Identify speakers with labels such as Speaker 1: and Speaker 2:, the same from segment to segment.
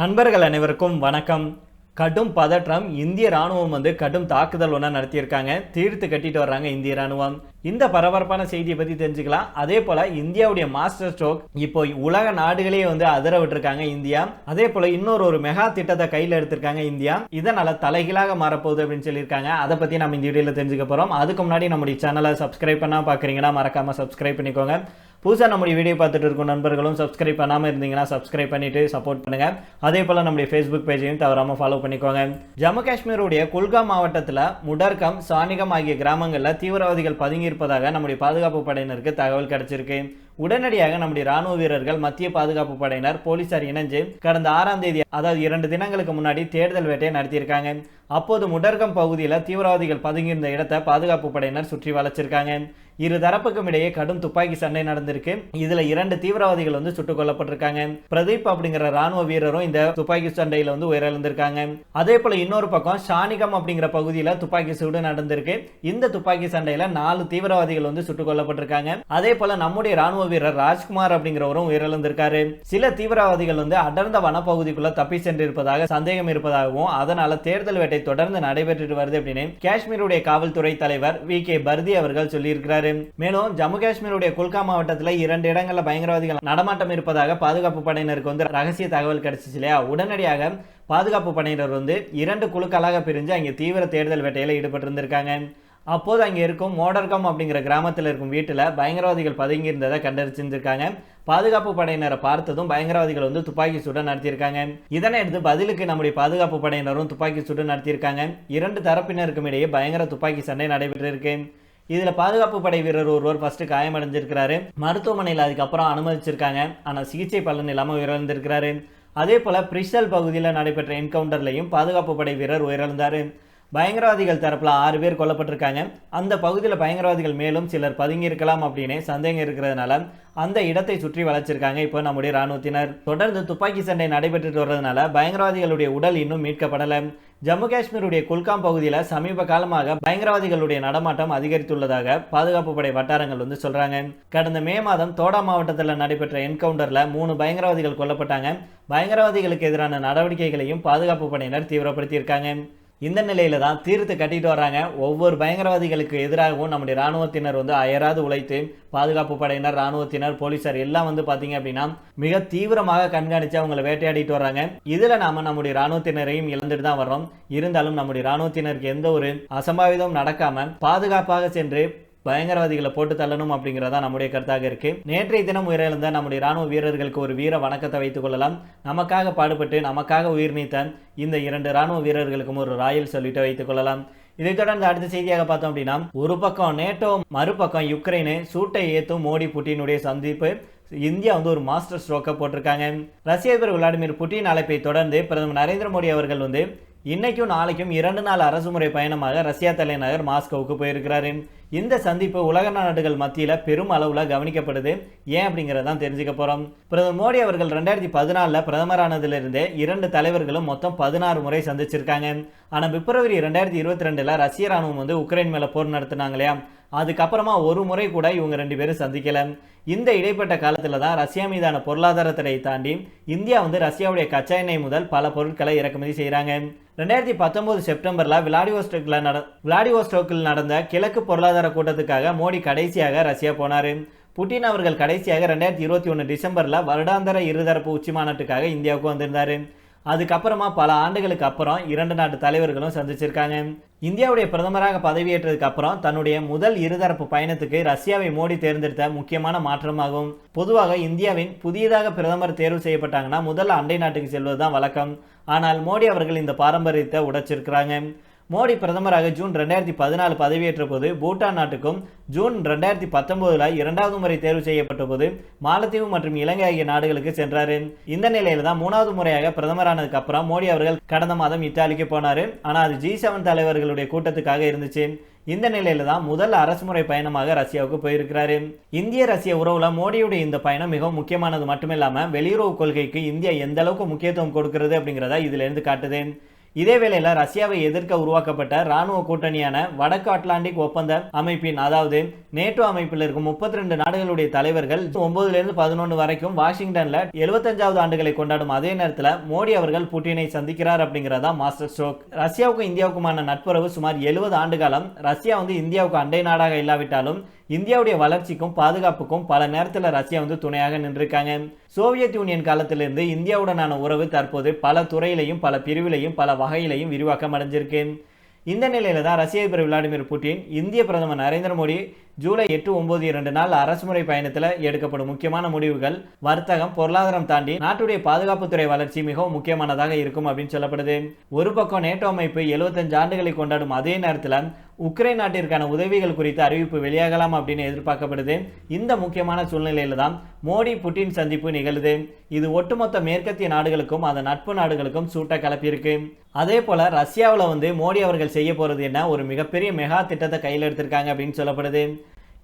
Speaker 1: நண்பர்கள் அனைவருக்கும் வணக்கம். கடும் பதற்றம் இந்திய ராணுவம் வந்து கடும் தாக்குதல் ஒன்றா நடத்தியிருக்காங்க. தீர்த்து கட்டிட்டு வர்றாங்க இந்திய ராணுவம் இந்த பரபரப்பான செய்தியை பத்தி தெரிஞ்சுக்கலாம். அதே போல இந்தியாவுடைய மாஸ்டர் ஸ்ட்ரோக் இப்போ உலக நாடுகளே வந்து அதிர விட்டுருக்காங்க இந்தியா. அதே போல இன்னொரு ஒரு மெகா திட்டத்தை கையில் எடுத்திருக்காங்க இந்தியா. இதனால தலைகீழாக மாறப்போகுது அப்படின்னு சொல்லியிருக்காங்க. அதை பத்தி நம்ம இந்த வீடியோல தெரிஞ்சுக்க போறோம். அதுக்கு முன்னாடி நம்முடைய சேனலை சப்ஸ்கிரைப் பண்ணா பாக்குறீங்கன்னா மறக்காம சப்ஸ்கிரைப் பண்ணிக்கோங்க. புதுசாக நம்முடைய வீடியோ பார்த்துட்டு இருக்கும் நண்பர்களும் சப்ஸ்கிரைப் பண்ணாமல் இருந்தீங்கன்னா சப்ஸ்கிரைப் பண்ணிட்டு சப்போர்ட் பண்ணுங்கள் அதே போல் நம்முடைய ஃபேஸ்புக் பேஜையும் தவறாமல் ஃபாலோ பண்ணிக்கோங்க. ஜம்மு காஷ்மீருடைய குல்காம் மாவட்டத்தில் முடர்கம் சானிகம் ஆகிய கிராமங்களில் தீவிரவாதிகள் பதுங்கியிருப்பதாக நம்முடைய பாதுகாப்பு படையினருக்கு தகவல் கிடைச்சிருக்கு. உடனடியாக நம்முடைய ராணுவ வீரர்கள் மத்திய பாதுகாப்பு படையினர் போலீசார் இணைஞ்சு கடந்த ஆறாம் தேதி அதாவது இரண்டு தினங்களுக்கு முன்னாடி தேடுதல் வேட்டையை நடத்தியிருக்காங்க. அப்போது முடர்கம் பகுதியில் தீவிரவாதிகள் பதுங்கியிருந்த இடத்தை பாதுகாப்பு படையினர் சுற்றி வளைச்சிருக்காங்க. இரு தரப்புக்கும் இடையே கடும் துப்பாக்கி சண்டை நடந்திருக்கு. இதுல இரண்டு தீவிரவாதிகள் வந்து சுட்டுக் கொல்லப்பட்டிருக்காங்க. பிரதீப் அப்படிங்கிற ராணுவ வீரரும் இந்த துப்பாக்கி சண்டையில வந்து உயிரிழந்திருக்காங்க. அதே போல இன்னொரு பக்கம் ஷானிகம் அப்படிங்கிற பகுதியில துப்பாக்கி சூடு நடந்திருக்கு. இந்த துப்பாக்கி சண்டையில நாலு தீவிரவாதிகள் வந்து சுட்டுக் கொல்லப்பட்டிருக்காங்க. அதே போல நம்முடைய ராணுவ வீரர் ராஜ்குமார் அப்படிங்கிறவரும் உயிரிழந்திருக்காரு. சில தீவிரவாதிகள் வந்து அடர்ந்த வனப்பகுதிக்குள்ள தப்பி சென்றிருப்பதாக சந்தேகம் இருப்பதாகவும் அதனால தேர்தல் வேட்டை தொடர்ந்து நடைபெற்று வருது அப்படின்னு காஷ்மீருடைய காவல்துறை தலைவர் வி கே பர்தி அவர்கள் சொல்லியிருக்கிறார். மேலும் ஜம்மு காஷ்மீருடைய குல்கா மாவட்டத்தில் இரண்டு இடங்களில் பயங்கரவாதிகள் நடமாட்டம் இருப்பதாக பாதுகாப்பு படையினருக்கு வந்து ரகசிய தகவல் கிடைச்சிச்சு இல்லையா? உடனடியாக பாதுகாப்பு படையினர் வந்து இரண்டு குழுக்களாக பிரிஞ்சு அங்கே தீவிர தேடுதல் வேட்டையில் ஈடுபட்டிருந்திருக்காங்க. அப்போது அங்கே இருக்கும் மோடர்கம் அப்படிங்கிற கிராமத்தில் இருக்கும் வீட்டில் பயங்கரவாதிகள் பதுங்கி இருந்ததை கண்டறிஞ்சிருக்காங்க. பாதுகாப்பு படையினரை பார்த்ததும் பயங்கரவாதிகள் வந்து துப்பாக்கி சூடு நடத்தியிருக்காங்க. இதனை எடுத்து பதிலுக்கு நம்முடைய பாதுகாப்பு படையினரும் துப்பாக்கி சூடு நடத்தியிருக்காங்க. இரண்டு தரப்பினருக்கும் இடையே பயங்கர துப்பாக்கி சண்டை நடைபெற்றிருக்கு. இதில் பாதுகாப்பு படை வீரர் ஒருவர் ஃபர்ஸ்ட் காயமடைஞ்சிருக்கிறாரு. மருத்துவமனையில் அதுக்கப்புறம் அனுமதிச்சிருக்காங்க. ஆனால் சிகிச்சை பலன் இல்லாமல் உயிரிழந்திருக்கிறாரு. அதே போல பிரிசல் பகுதியில் நடைபெற்ற என்கவுண்டர்லையும் பாதுகாப்பு படை வீரர் உயிரிழந்தாரு. பயங்கரவாதிகள் தரப்பில் ஆறு பேர் கொல்லப்பட்டிருக்காங்க. அந்த பகுதியில் பயங்கரவாதிகள் மேலும் சிலர் பதுங்கி இருக்கலாம் அப்படின்னு சந்தேகம் இருக்கிறதுனால அந்த இடத்தை சுற்றி வளைச்சிருக்காங்க இப்போ நம்முடைய ராணுவத்தினர் தொடர்ந்து துப்பாக்கி சண்டை நடைபெற்று வர்றதுனால பயங்கரவாதிகளுடைய உடல் இன்னும் மீட்கப்படலை. ஜம்மு காஷ்மீருடைய குல்காம் பகுதியில் சமீப காலமாக பயங்கரவாதிகளுடைய நடமாட்டம் அதிகரித்துள்ளதாக பாதுகாப்பு படை வட்டாரங்கள் வந்து சொல்றாங்க. கடந்த மே மாதம் தோடா மாவட்டத்தில் நடைபெற்ற என்கவுண்டரில் மூணு பயங்கரவாதிகள் கொல்லப்பட்டாங்க. பயங்கரவாதிகளுக்கு எதிரான நடவடிக்கைகளையும் பாதுகாப்பு படையினர் தீவிரப்படுத்தியிருக்காங்க. இந்த நிலையில தான் தீர்த்து கட்டிட்டு வர்றாங்க. ஒவ்வொரு பயங்கரவாதிகளுக்கு எதிராகவும் நம்முடைய ராணுவத்தினர் வந்து அயராது உழைத்து பாதுகாப்பு படையினர் ராணுவத்தினர் போலீசார் எல்லாம் வந்து பாத்தீங்க அப்படின்னா மிக தீவிரமாக கண்காணித்து அவங்களை வேட்டையாடிட்டு வராங்க இதுல நாம நம்முடைய ராணுவத்தினரையும் இழந்துட்டு தான் வர்றோம். இருந்தாலும் நம்முடைய ராணுவத்தினருக்கு எந்த ஒரு அசம்பாவிதம் நடக்காம பாதுகாப்பாக சென்று பயங்கரவாதிகளை போட்டு தள்ளணும் அப்படிங்கிறதா நம்முடைய கருத்தாக இருக்கு. நேற்றைய தினம் உயிரிழந்த நம்முடைய ராணுவ வீரர்களுக்கு ஒரு வீர வணக்கத்தை வைத்துக் கொள்ளலாம். நமக்காக பாடுபட்டு நமக்காக உயிர் நீத்த இந்த இரண்டு ராணுவ வீரர்களுக்கும் ஒரு ராயல் சொல்லிட்டு வைத்துக் கொள்ளலாம். இதைத் தொடர்ந்து அடுத்த செய்தியாக பார்த்தோம் அப்படின்னா ஒரு பக்கம் நேட்டோ மறுபக்கம் யுக்ரைனு சூட்டை ஏத்தும் மோடி புட்டினுடைய சந்திப்பு இந்தியா வந்து ஒரு மாஸ்டர் ஸ்ட்ரோக்கை போட்டிருக்காங்க. ரஷ்ய அதிபர் விளாடிமிர் புட்டின் அழைப்பை தொடர்ந்து பிரதமர் நரேந்திர மோடி அவர்கள் வந்து இன்னைக்கும் நாளைக்கும் இரண்டு நாள் அரசுமுறை பயணமாக ரஷ்யா தலைநகர் மாஸ்கோவுக்கு போயிருக்கிறாரு. இந்த சந்திப்பு உலக நாடுகள் மத்தியில் பெரும் அளவில் கவனிக்கப்படுது. ஏன் அப்படிங்கிறதான் தெரிஞ்சுக்க போகிறோம் பிரதமர் மோடி அவர்கள் ரெண்டாயிரத்தி பதினாலில் பிரதமரானதிலிருந்து இரண்டு தலைவர்களும் மொத்தம் பதினாறு முறை சந்திச்சிருக்காங்க. ஆனால் பிப்ரவரி ரெண்டாயிரத்தி இருபத்தி ரெண்டில் ரஷ்ய ராணுவம் வந்து உக்ரைன் மேலே போர் நடத்தினாங்க இல்லையா? அதுக்கப்புறமா ஒரு முறை கூட இவங்க ரெண்டு பேரும் சந்திக்கல. இந்த இடைப்பட்ட காலத்தில் தான் ரஷ்யா மீதான பொருளாதார தடையை தாண்டி இந்தியா வந்து ரஷ்யாவுடைய கச்சா எண்ணெய் முதல் பல பொருட்களை இறக்குமதி செய்கிறாங்க ரெண்டாயிரத்தி பத்தொன்பது செப்டம்பரில் விளாடிவோஸ்டோக்கில் நட விளாடிவோஸ்டோக்கில் நடந்த கிழக்கு பொருளாதார கூட்டத்துக்காக மோடி கடைசியாக ரஷ்யா போனார். புட்டின் அவர்கள் கடைசியாக ரெண்டாயிரத்தி இருபத்தி ஒன்று டிசம்பரில் வருடாந்திர இருதரப்பு உச்சி மாநாட்டுக்காக இந்தியாவுக்கு வந்திருந்தார். அதுக்கப்புறமா பல ஆண்டுகளுக்கு அப்புறம் இரண்டு நாட்டு தலைவர்களும் சந்திச்சிருக்காங்க. இந்தியாவுடைய பிரதமராக பதவியேற்றதுக்கு அப்புறம் தன்னுடைய முதல் இருதரப்பு பயணத்துக்கு ரஷ்யாவை மோடி தேர்ந்தெடுத்த முக்கியமான மாற்றமாகும். பொதுவாக இந்தியாவின் புதியதாக பிரதமர் தேர்வு செய்யப்பட்டாங்கன்னா முதல்ல அண்டை நாட்டுக்கு செல்வது தான் வழக்கம். ஆனால் மோடி அவர்கள் இந்த பாரம்பரியத்தை உடைச்சிருக்கிறாங்க. மோடி பிரதமராக ஜூன் ரெண்டாயிரத்தி பதினாலு பதவியேற்ற போது பூட்டான் நாட்டுக்கும் ஜூன் ரெண்டாயிரத்தி பத்தொன்பதுல இரண்டாவது முறை தேர்வு செய்யப்பட்ட போது மாலத்தீவு மற்றும் இலங்கை ஆகிய நாடுகளுக்கு சென்றாரு. இந்த நிலையில தான் மூணாவது முறையாக பிரதமரானதுக்கு அப்புறம் மோடி அவர்கள் கடந்த மாதம் இத்தாலிக்கு போனாரு. ஆனா அது ஜி செவன் தலைவர்களுடைய கூட்டத்துக்காக இருந்துச்சு. இந்த நிலையில தான் முதல் அரசுமுறை பயணமாக ரஷ்யாவுக்கு போயிருக்கிறாரு. இந்திய ரஷ்ய உறவுல மோடியுடைய இந்த பயணம் மிகவும் முக்கியமானது மட்டுமில்லாம வெளியுறவு கொள்கைக்கு இந்தியா எந்த அளவுக்கு முக்கியத்துவம் கொடுக்கிறது அப்படிங்கிறத இதுல இருந்து காட்டுது. இதேவேளையில் ரஷ்யாவை எதிர்க்க உருவாக்கப்பட்ட ராணுவ கூட்டணியான வடக்கு அட்லாண்டிக் ஒப்பந்த அமைப்பின் அதாவது நேட்டோ அமைப்பில் இருக்கும் முப்பத்தி ரெண்டு நாடுகளுடைய தலைவர்கள் ஒன்பதுலேருந்து பதினொன்று வரைக்கும் வாஷிங்டனில் எழுபத்தஞ்சாவது ஆண்டுகளை கொண்டாடும் அதே நேரத்தில் மோடி அவர்கள் புட்டினை சந்திக்கிறார் அப்படிங்கிறதா மாஸ்டர் ஸ்ட்ரோக் ரஷ்யாவுக்கும் இந்தியாவுக்குமான நட்புறவு சுமார் எழுபது ஆண்டு காலம் ரஷ்யா வந்து இந்தியாவுக்கு அண்டை நாடாக இல்லாவிட்டாலும் இந்தியாவுடைய வளர்ச்சிக்கும் பாதுகாப்புக்கும் பல நேரத்தில் ரஷ்யா வந்து துணையாக நின்றிருக்காங்க. சோவியத் யூனியன் காலத்திலிருந்து இந்தியாவுடனான உறவு தற்போது பல துறையிலையும் பல பிரிவிலையும் பல வகையிலையும் விரிவாக்கம் அடைஞ்சிருக்கு இந்த நிலையில் தான் ரஷ்ய அதிபர் விளாடிமிர் புட்டின் இந்திய பிரதமர் நரேந்திர மோடி ஜூலை எட்டு ஒன்பது இரண்டு நாள் அரசுமுறை பயணத்தில் எடுக்கப்படும் முக்கியமான முடிவுகள். வர்த்தகம் பொருளாதாரம் தாண்டி நாட்டுடைய பாதுகாப்புத்துறை வளர்ச்சி மிகவும் முக்கியமானதாக இருக்கும் அப்படின்னு சொல்லப்படுது. ஒரு பக்கம் நேட்டோ அமைப்பு எழுபத்தஞ்சு ஆண்டுகளை கொண்டாடும் அதே நேரத்தில் உக்ரைன் நாட்டிற்கான உதவிகள் குறித்த அறிவிப்பு வெளியாகலாம் அப்படின்னு எதிர்பார்க்கப்படுது. இந்த முக்கியமான சூழ்நிலையில தான் மோடி புட்டின் சந்திப்பு நிகழுது. இது ஒட்டுமொத்த மேற்கத்திய நாடுகளுக்கும் அதன் நட்பு நாடுகளுக்கும் சூட்ட கலப்பியிருக்கு. அதே போல ரஷ்யாவில் வந்து மோடி அவர்கள் செய்ய போறது என்ன? ஒரு மிகப்பெரிய மெகா திட்டத்தை கையில் எடுத்திருக்காங்க அப்படின்னு சொல்லப்படுது.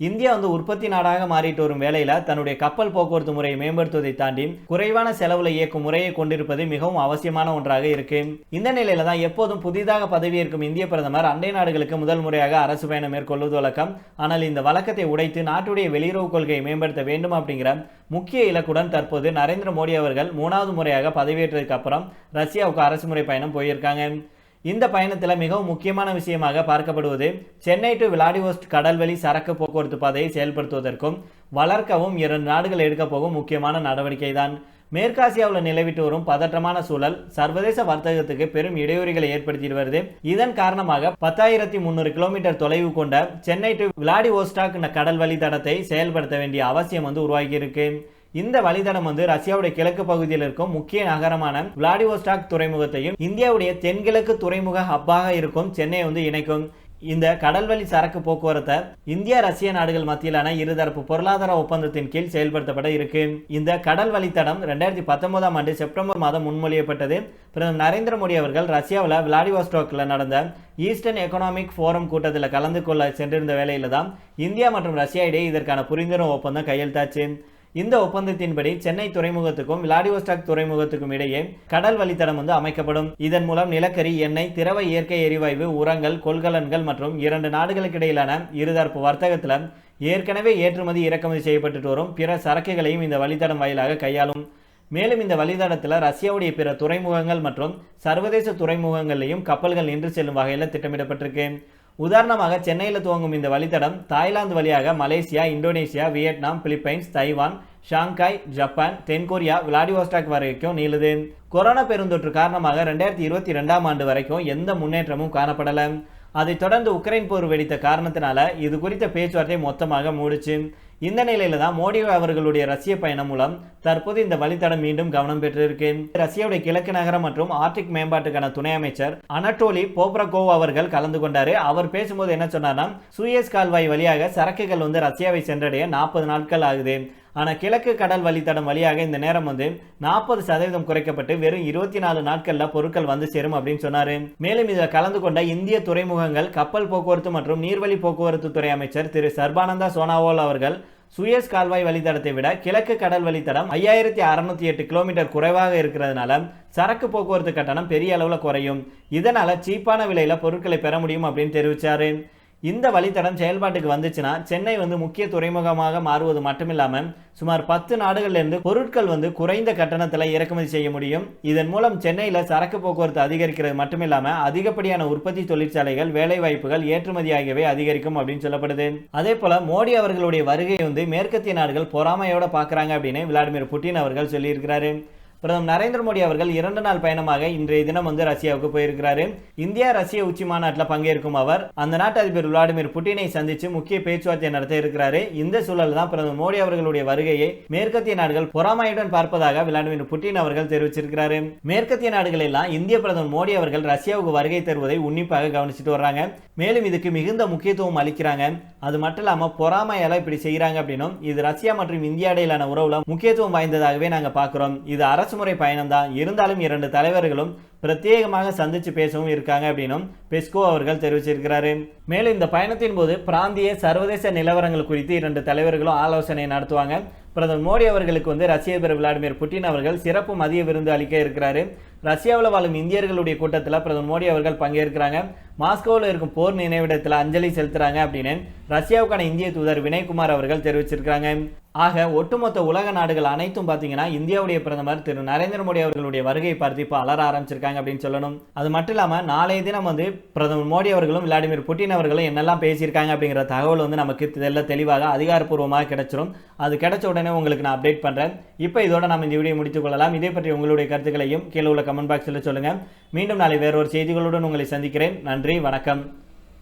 Speaker 1: இந்தியா வந்து உற்பத்தி நாடாக மாறிட்டு வரும் வேளையில் தன்னுடைய கப்பல் போக்குவரத்து முறையை மேம்படுத்துவதை தாண்டி குறைவான செலவில் இயக்கும் முறையை கொண்டிருப்பது மிகவும் அவசியமான ஒன்றாக இருக்கு. இந்த நிலையில தான் எப்போதும் புதிதாக பதவியேற்கும் இந்திய பிரதமர் அண்டை நாடுகளுக்கு முதல் முறையாக அரசு பயணம் மேற்கொள்வது வழக்கம். ஆனால் இந்த வழக்கத்தை உடைத்து நாட்டுடைய வெளியுறவு கொள்கையை மேம்படுத்த வேண்டும் அப்படிங்கிற முக்கிய இலக்குடன் தற்போது நரேந்திர மோடி அவர்கள் மூணாவது முறையாக பதவியேற்றதுக்கு அப்புறம் ரஷ்யாவுக்கு அரசு முறை பயணம் போயிருக்காங்க. இந்த பயணத்தில் மிகவும் முக்கியமான விஷயமாக பார்க்கப்படுவது சென்னை டு விளாடிவோஸ்ட் கடல்வழி சரக்கு போக்குவரத்து பாதையை செயல்படுத்துவதற்கும் வளர்க்கவும் இரண்டு நாடுகள் எடுக்கப் போகும் முக்கியமான நடவடிக்கை தான் மேற்காசியாவில் நிலவிட்டு வரும் பதற்றமான சூழல் சர்வதேச வர்த்தகத்துக்கு பெரும் இடையூறுகளை ஏற்படுத்தி வருது. இதன் காரணமாக பத்தாயிரத்தி முந்நூறு கிலோமீட்டர் தொலைவு கொண்ட சென்னை டு விளாடிவோஸ்டாக் கடல் வழி தடத்தை செயல்படுத்த வேண்டிய அவசியம் வந்து உருவாகியிருக்கு இந்த வழித்தடம் வந்து ரஷ்யாவுடைய கிழக்கு பகுதியில் இருக்கும் முக்கிய நகரமான விளாடிவோஸ்டாக் துறைமுகத்தையும் இந்தியாவுடைய தென்கிழக்கு துறைமுக ஹப்பாக இருக்கும் சென்னையை வந்து இணைக்கும். இந்த கடல்வழி சரக்கு போக்குவரத்தை இந்தியா ரஷ்ய நாடுகள் மத்தியிலான இருதரப்பு பொருளாதார ஒப்பந்தத்தின் கீழ் செயல்படுத்தப்பட இருக்கு. இந்த கடல் வழித்தடம் ரெண்டாயிரத்தி பத்தொன்பதாம் ஆண்டு செப்டம்பர் மாதம் முன்மொழியப்பட்டது. பிரதமர் நரேந்திர மோடி அவர்கள் ரஷ்யாவில் விளாடிவாஸ்டோக்கில் நடந்த ஈஸ்டர்ன் எக்கனாமிக் ஃபோரம் கூட்டத்தில் கலந்து கொள்ள சென்றிருந்த வேலையில் தான் இந்தியா மற்றும் ரஷ்யா இடையே இதற்கான புரிந்துணர்வு ஒப்பந்தம் கையெழுத்தாச்சு. இந்த ஒப்பந்தத்தின்படி சென்னை துறைமுகத்துக்கும் விளாடிவோஸ்டாக் துறைமுகத்துக்கும் இடையே கடல் வழித்தடம் வந்து அமைக்கப்படும். இதன் மூலம் நிலக்கரி எண்ணெய் திரவ இயற்கை எரிவாயு உரங்கள் கொள்கலன்கள் மற்றும் இரண்டு நாடுகளுக்கு இடையிலான இருதரப்பு வர்த்தகத்தில் ஏற்கனவே ஏற்றுமதி இறக்குமதி செய்யப்பட்டு வரும். பிற சரக்குகளையும் இந்த வழித்தடம் வாயிலாக கையாளும். மேலும் இந்த வழித்தடத்தில் ரஷ்யாவுடைய பிற துறைமுகங்கள் மற்றும் சர்வதேச துறைமுகங்களையும் கப்பல்கள் நின்று செல்லும் வகையில் திட்டமிடப்பட்டிருக்கு. உதாரணமாக சென்னையில் துவங்கும் இந்த வழித்தடம் தாய்லாந்து வழியாக Malaysia Indonesia Vietnam Philippines Taiwan Shanghai Japan தென்கொரியா விளாடிவோஸ்டாக் வரைக்கும் நீளுது. கொரோனா பெருந்தொற்று காரணமாக ரெண்டாயிரத்தி இருபத்தி ரெண்டாம் ஆண்டு வரைக்கும் எந்த முன்னேற்றமும் காணப்படலை. அதைத் தொடர்ந்து உக்ரைன் போர் வெடித்த காரணத்தினால இது குறித்த பேச்சுவார்த்தை மொத்தமாக மூடுச்சு. இந்த நிலையில தான் மோடி அவர்களுடைய ரஷ்ய பயணம் மூலம் தற்போது இந்த வழித்தடம் மீண்டும் கவனம் பெற்றிருக்கு ரஷ்யாவுடைய கிழக்கு நகரம் மற்றும் ஆர்டிக் மேம்பாட்டுக்கான துணை அமைச்சர் அனட்டோலி போப்ரகோவ் அவர்கள் கலந்து கொண்டாரு. அவர் பேசும்போது என்ன சொன்னார்னா சூயஸ் கால்வாய் வழியாக சரக்குகள் வந்து ரஷ்யாவை சென்றடைய நாற்பது நாட்கள் ஆகுது. ஆனால் கிழக்கு கடல் வழித்தடம் வழியாக இந்த நேரம் வந்து நாற்பது சதவீதம் குறைக்கப்பட்டு வெறும் இருபத்தி நாலு நாட்களில் பொருட்கள் வந்து சேரும் அப்படின்னு சொன்னார். மேலும் இதில் கலந்து கொண்ட இந்திய துறைமுகங்கள் கப்பல் போக்குவரத்து மற்றும் நீர்வழி போக்குவரத்து துறை அமைச்சர் திரு சர்பானந்தா சோனாவால் அவர்கள் சுயஸ் கால்வாய் வழித்தடத்தை விட கிழக்கு கடல் வழித்தடம் ஐயாயிரத்தி அறுநூத்தி எட்டு கிலோமீட்டர் குறைவாக இருக்கிறதுனால சரக்கு போக்குவரத்து கட்டணம் பெரிய அளவில் குறையும். இதனால் சீப்பான விலையில் பொருட்களை பெற முடியும் அப்படின்னு தெரிவிச்சாரு. இந்த வழித்தடம் செயல்பாட்டுக்கு வந்துச்சுன்னா சென்னை வந்து முக்கிய துறைமுகமாக மாறுவது மட்டுமில்லாமல் சுமார் பத்து நாடுகளிலிருந்து பொருட்கள் வந்து குறைந்த கட்டணத்தில் இறக்குமதி செய்ய முடியும். இதன் மூலம் சென்னையில் சரக்கு போக்குவரத்து அதிகரிக்கிறது மட்டுமில்லாமல் அதிகப்படியான உற்பத்தி தொழிற்சாலைகள் வேலை வாய்ப்புகள் ஏற்றுமதி ஆகியவை அதிகரிக்கும் அப்படின்னு சொல்லப்படுது. அதே போல மோடி அவர்களுடைய வருகை வந்து மேற்கத்திய நாடுகள் பொறாமையோட பார்க்குறாங்க அப்படின்னு விளாடிமிர் புட்டின் அவர்கள் சொல்லியிருக்கிறாரு. பிரதமர் நரேந்திர மோடி அவர்கள் இரண்டு நாள் பயணமாக இன்றைய தினம் வந்து ரஷ்யாவுக்கு போயிருக்கிறாரு. இந்தியா ரஷ்ய உச்சி மாநாட்டில் பங்கேற்கும் அவர் அந்த நாட்டு அதிபர் விளாடிமிர் புட்டினை சந்திச்சு முக்கிய பேச்சுவார்த்தை நடத்த இருக்கிறாரு. இந்த சூழல் தான் பிரதமர் மோடி அவர்களுடைய வருகையை மேற்கத்திய நாடுகள் பொறாமையுடன் பார்ப்பதாக விளாடிமிர் புட்டின் அவர்கள் தெரிவிச்சிருக்கிறாரு. மேற்கத்திய நாடுகள் எல்லாம் இந்திய பிரதமர் மோடி அவர்கள் ரஷ்யாவுக்கு வருகை தருவதை உன்னிப்பாக கவனிச்சுட்டு வர்றாங்க. மேலும் இதுக்கு மிகுந்த முக்கியத்துவம் அளிக்கிறாங்க. அது மட்டும் இல்லாமல் பொறாமையால் இப்படி செய்கிறாங்க அப்படின்னும் இது ரஷ்யா மற்றும் இந்தியா இடையிலான உறவுல முக்கியத்துவம் வாய்ந்ததாகவே நாங்கள் பார்க்குறோம் இது அரசு முறை பயணம் தான். இருந்தாலும் இரண்டு தலைவர்களும் பிரத்யேகமாக சந்திச்சு பேசவும் இருக்காங்க அப்படின்னும் பெஸ்கோ அவர்கள் தெரிவிச்சிருக்கிறாரு. மேலும் இந்த பயணத்தின் போது பிராந்திய சர்வதேச நிலவரங்கள் குறித்து இரண்டு தலைவர்களும் ஆலோசனை நடத்துவாங்க. பிரதமர் மோடி அவர்களுக்கு வந்து ரஷ்ய அதிபர் விளாடிமிர் புட்டின் அவர்கள் சிறப்பு மதிய விருந்து அளிக்க இருக்கிறாரு. ரஷ்யாவில் வாழும் இந்தியர்களுடைய கூட்டத்தில் பிரதமர் மோடி அவர்கள் பங்கேற்கிறாங்க. மாஸ்கோவில் இருக்கும் போர் நினைவிடத்தில் அஞ்சலி செலுத்துறாங்க அப்படின்னு ரஷ்யாவுக்கான இந்திய தூதர் வினய்குமார் அவர்கள் தெரிவிச்சிருக்காங்க ஆக ஒட்டுமொத்த உலக நாடுகள் அனைத்தும் பார்த்தீங்கன்னா இந்தியாவுடைய பிரதமர் திரு நரேந்திர மோடி அவர்களுடைய வருகையை பார்த்து இப்போ அலர ஆரம்பிச்சிருக்காங்க அப்படின்னு சொல்லணும். அது மட்டும் இல்லாமல் நாளைய தினம் வந்து பிரதமர் மோடி அவர்களும் விளாடிமிர் புட்டின் அவர்களும் என்னெல்லாம் பேசியிருக்காங்க அப்படிங்கிற தகவல் வந்து நமக்கு தெல்ல தெளிவாக அதிகாரப்பூர்வமாக கிடைச்சிரும். அது கிடைச்ச உடனே உங்களுக்கு நான் அப்டேட் பண்ணுறேன் இப்போ இதோட நம்ம இந்த வீடியோ முடித்துக் கொள்ளலாம். இதே பற்றி உங்களுடைய கருத்துக்களையும் கீழே உள்ள கமெண்ட் பாக்ஸில் சொல்லுங்கள் மீண்டும் நாளை வேறொரு செய்திகளுடன் உங்களை சந்திக்கிறேன். நன்றி வணக்கம்.